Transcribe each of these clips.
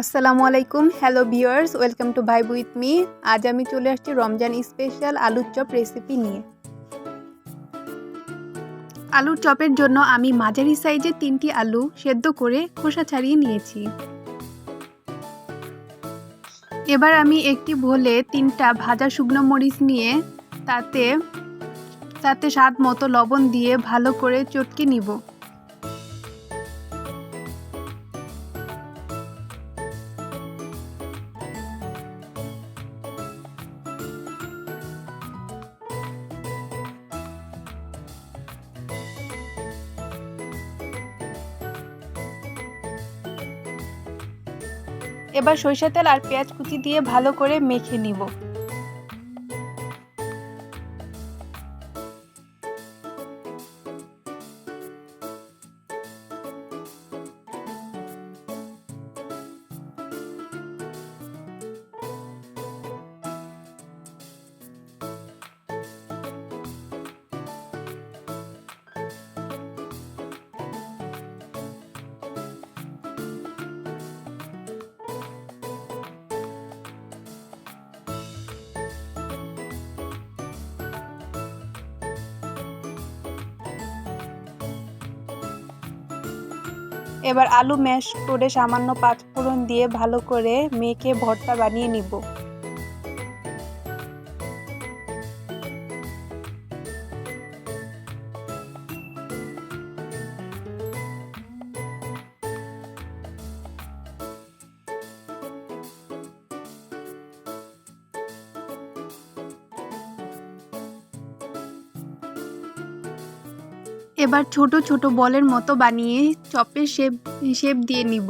আসসালামু আলাইকুম hello viewers welcome to vibe with me আজ আমি চলে আসছি রমজান স্পেশাল আলুর চপ রেসিপি নিয়ে। আলুর চপের জন্য আমি মাঝারি সাইজের তিনটি আলু সেদ্ধ করে খোসা ছাড়িয়ে নিয়েছি। এবার আমি একটি ভোলে তিনটা ভাজা শুকনো মরিচ নিয়ে তাতে তাতে স্বাদ মতো লবণ দিয়ে ভালো করে চটকে নিব। এবার সরিষা তেল আর পেঁয়াজ কুচি দিয়ে ভালো করে মেখে নিব। এবার আলু ম্যাশ করে সামান্য পাঁচফোড়ন দিয়ে ভালো করে মেখে ভর্তা বানিয়ে নিব। এবার ছোট ছোট বলের মতো বানিয়ে চপের শেপ শেপ দিয়ে নিব।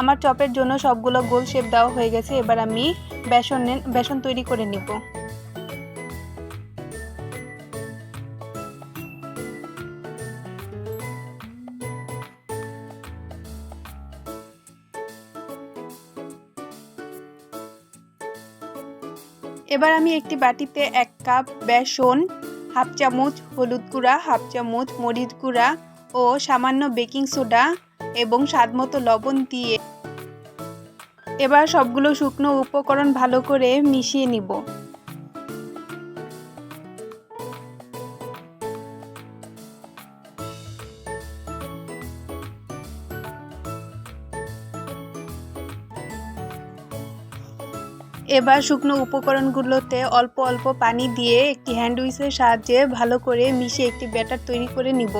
আমার চপের জন্য সবগুলো গোল শেপ দেওয়া হয়ে গেছে, এবার আমি বেসন বেসন তৈরি করে নিব। এবার আমি একটি বাটিতে এক কাপ বেসন, হাফ চামচ হলুদ গুঁড়া, হাফ চামচ মরিচ গুঁড়া ও সামান্য বেকিং সোডা এবং স্বাদমতো লবণ দিয়ে এবার সবগুলো শুকনো উপকরণ ভালো করে মিশিয়ে নিব। এবার শুকনো উপকরণগুলোতে অল্প অল্প পানি দিয়ে একটি হ্যান্ড উইচের সাহায্যে ভালো করে মিশিয়ে একটি ব্যাটার তৈরি করে নিব।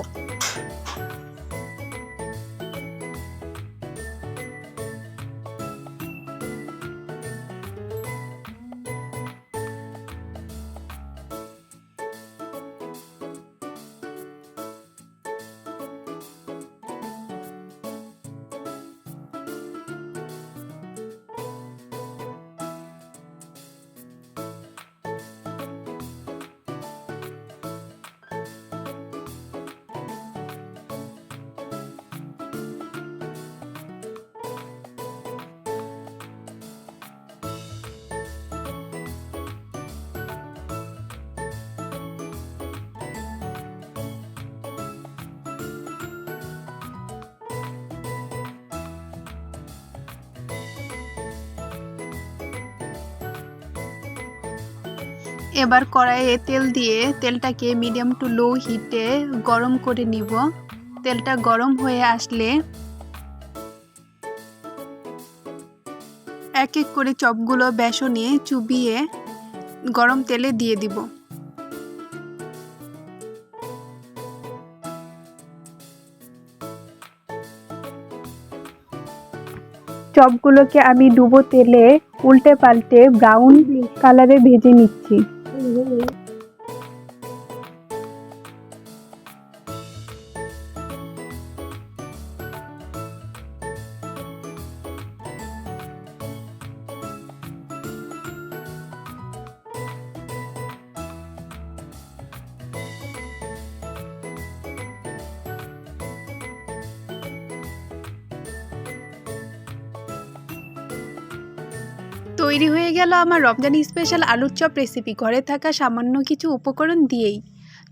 এবার কড়াইয়ে তেল দিয়ে তেলটাকে মিডিয়াম টু লো হিটে গরম করে নিব। তেলটা গরম হয়ে আসলে এক এক করে চপগুলো বেসনে চুবিয়ে গরম তেলে দিয়ে দিব। চপগুলোকে আমি ডুবো তেলে উল্টে পাল্টে ব্রাউন কালারে ভেজে নিচ্ছি। তৈরি হয়ে গেল আমার রমজান স্পেশাল আলুর চপ রেসিপি ঘরে থাকা সামান্য কিছু উপকরণ দিয়েই।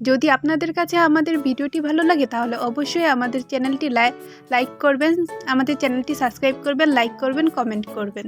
যদি আপনাদের কাছে আমাদের ভিডিওটি ভালো লাগে, তাহলে অবশ্যই আমাদের চ্যানেলটি লাইক করবেন, আমাদের চ্যানেলটি সাবস্ক্রাইব করবেন লাইক করবেন কমেন্ট করবেন।